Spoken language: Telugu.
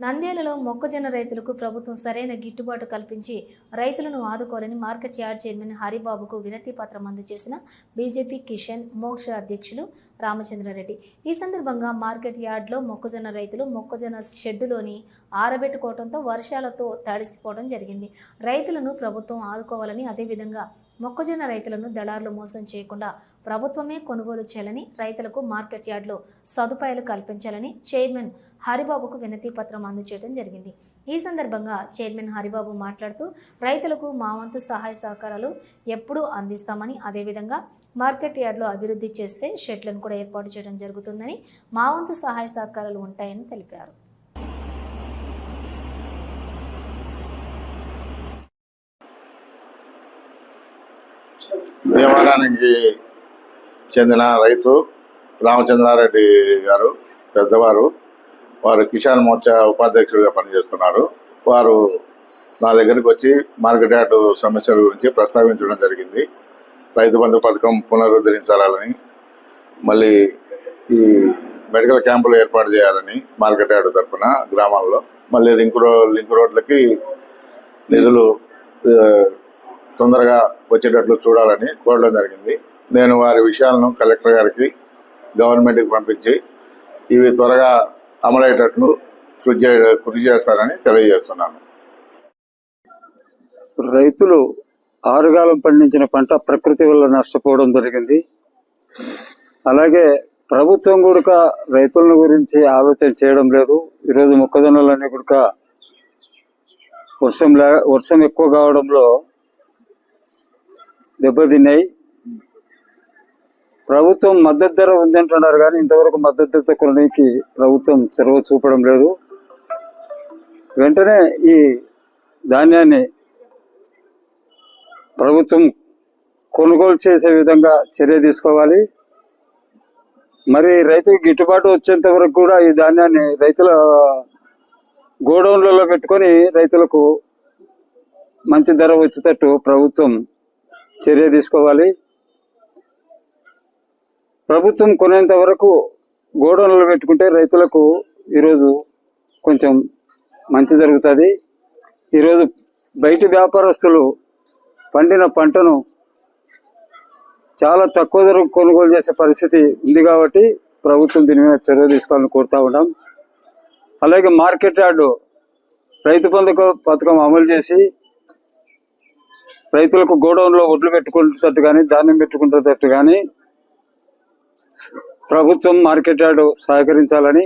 నంద్యాలలో మొక్కజొన్న రైతులకు ప్రభుత్వం సరైన గిట్టుబాటు కల్పించి రైతులను ఆదుకోవాలని మార్కెట్ యార్డ్ చైర్మన్ హరిబాబుకు వినతి పత్రం అందజేసిన బీజేపీ కిషన్ మోక్ష అధ్యక్షులు రామచంద్రారెడ్డి. ఈ సందర్భంగా మార్కెట్ యార్డ్లో మొక్కజొన్న రైతులు మొక్కజొన్న షెడ్డులోని ఆరబెట్టుకోవడంతో వర్షాలతో తడిసిపోవడం జరిగింది. రైతులను ప్రభుత్వం ఆదుకోవాలని అదేవిధంగా మొక్కజొన్న రైతులను దళారులు మోసం చేయకుండా ప్రభుత్వమే కొనుగోలు చేయాలని రైతులకు మార్కెట్ యార్డ్లో సదుపాయాలు కల్పించాలని చైర్మన్ హరిబాబుకు వినతి పత్రం అందజేయడం జరిగింది. ఈ సందర్భంగా చైర్మన్ హరిబాబు మాట్లాడుతూ రైతులకు మా వంతు సహాయ సహకారాలు ఎప్పుడూ అందిస్తామని అదేవిధంగా మార్కెట్ యార్డ్లో అభివృద్ధి చేస్తే షెడ్లను కూడా ఏర్పాటు చేయడం జరుగుతుందని మా వంతు సహాయ సహకారాలు ఉంటాయని తెలిపారు. భీమవరానికి చెందిన రైతు రామచంద్రారెడ్డి గారు పెద్దవారు. వారు కిసాన్ మోర్చా ఉపాధ్యక్షుడిగా పనిచేస్తున్నారు. వారు నా దగ్గరికి వచ్చి మార్కెట్ యార్డు సమస్యల గురించి ప్రస్తావించడం జరిగింది. రైతు బంధు పథకం పునరుద్ధరించాలని మళ్ళీ ఈ మెడికల్ క్యాంపులు ఏర్పాటు చేయాలని మార్కెట్ యార్డు తరఫున గ్రామాల్లో మళ్ళీ రింక్ రోడ్ లింక్ రోడ్లకి నిధులు తొందరగా వచ్చేటట్లు చూడాలని కోరడం జరిగింది. నేను వారి విషయాలను కలెక్టర్ గారికి గవర్నమెంట్కి పంపించి ఇవి త్వరగా అమలయ్యేటట్లు కృషి చే- కృషి చేస్తానని తెలియజేస్తున్నాను. రైతులు ఆరుగాలం పండించిన పంట ప్రకృతి వల్ల నష్టపోవడం జరిగింది. అలాగే ప్రభుత్వం కూడా రైతులను గురించి ఆలోచన చేయడం లేదు. ఈరోజు మొక్కజొన్నలన్నీ కూడా వర్షం లే వర్షం ఎక్కువ కావడంలో దెబ్బతిన్నాయి. ప్రభుత్వం మద్దతు ధర ఉందంటున్నారు కానీ ఇంతవరకు మద్దతు ధర కొనడానికి ప్రభుత్వం చొరవ చూపడం లేదు. వెంటనే ఈ ధాన్యాన్ని ప్రభుత్వం కొనుగోలు చేసే విధంగా చర్య తీసుకోవాలి. మరి రైతుకు గిట్టుబాటు వచ్చేంత వరకు కూడా ఈ ధాన్యాన్ని రైతుల గోడౌన్లలో పెట్టుకొని రైతులకు మంచి ధర వచ్చేటట్టు ప్రభుత్వం చర్య తీసుకోవాలి. ప్రభుత్వం కొనేంత వరకు గోడౌన్లు పెట్టుకుంటే రైతులకు ఈరోజు కొంచెం మంచి జరుగుతుంది. ఈరోజు బయటి వ్యాపారస్తులు పండిన పంటను చాలా తక్కువ ధర కొనుగోలు చేసే పరిస్థితి ఉంది కాబట్టి ప్రభుత్వం దీని మీద చర్య తీసుకోవాలని కోరుతా ఉన్నాం. అలాగే మార్కెట్ యార్డు రైతు బంధు పథకం అమలు చేసి రైతులకు గోడౌన్లో ఒడ్లు పెట్టుకునేటట్టు కానీ ధాన్యం పెట్టుకుంటున్నట్టు కానీ ప్రభుత్వం మార్కెట్ యార్డు సహకరించాలని